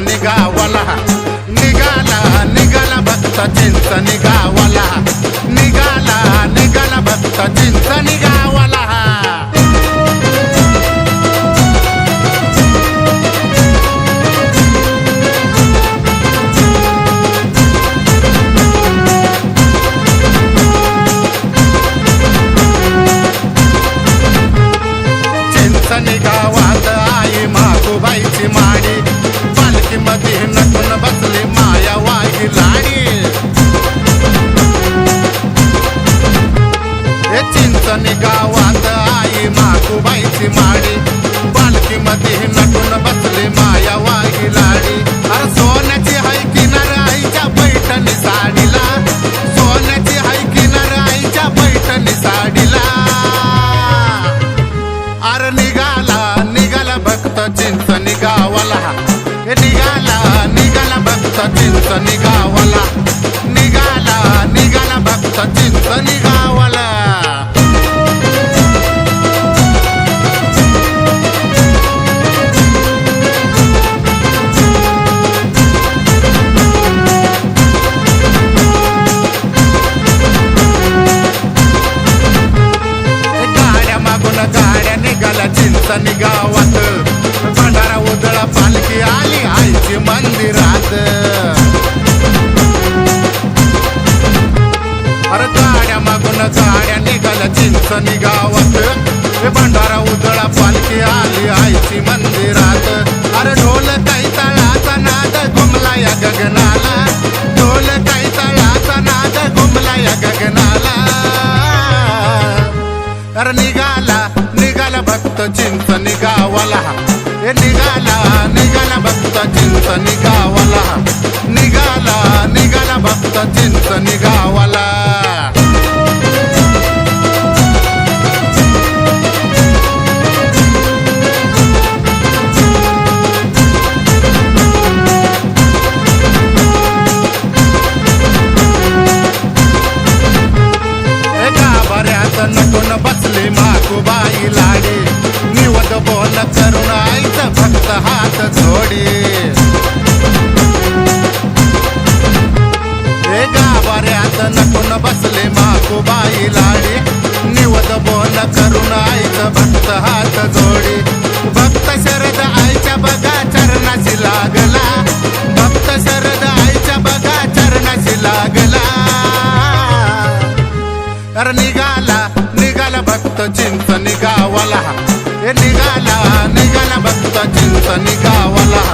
निघावला. निघाला निघाला भक्त चिंच निघावला. निघाला निघाला भक्त चिंच निघावला. चिंचणी गावात आई मागोबाईची माडी पालखी नटून बसली माया वाही लाडी. हे चिंचणी गावात आई मागोबाईची माडी. पालखी मध्ये नटून बसली माया वाही लाडी. अरे सोन्याची हाय किनार आईच्या पैठणी साडीला. सोन्याची हाय किनार आईच्या पैठणी साडीला. अरे निघाला निघाला भक्त चिंच गावाला. निघाला निघाला भक्त चिंच निघावला निघाला निघाला भक्त चिंच निघावला गाड्या मागून गाड्या निघाल्या चिंच निघावात आली आईची मंदिरात. अरे गाड्या मागून गाड्या निघाल्या चिंच निघावत. हे भंडारा उदळा पालखी आली आईची मंदिरात. अरे ढोल काही तळाचा नाद घुमला या गगनाला. ढोल काही तळाचा नाद घुमला या गगनाला. अरे निघाला निघाला भक्त चिंच निघावला. भक्त चिंच निघावला. निघाला निघाला भक्त चिंच निघावला. एका बऱ्याच नटून बसले माकुबाई लाडी. निवत बोल करून आईचं भक्त हात जोडी. माकुबाई लाडी निवत बोल करून आईचं भक्त हात जोडी. भक्त शरद आईच्या बघा चरणाशी लागला. भक्त शरद आईच्या बघा चरणाशी लागला. अरे निघाला निघाला भक्त चिंच निघावला. हे निघाला निघाला भक्त चिंच निघावला.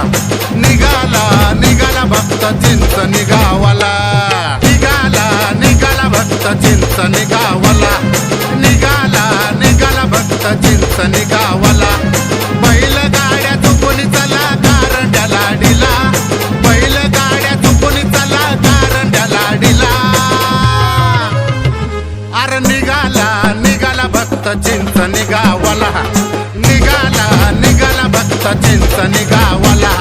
भक्त चिंच निघावला निघाला निघाला भक्त चिंच निघावला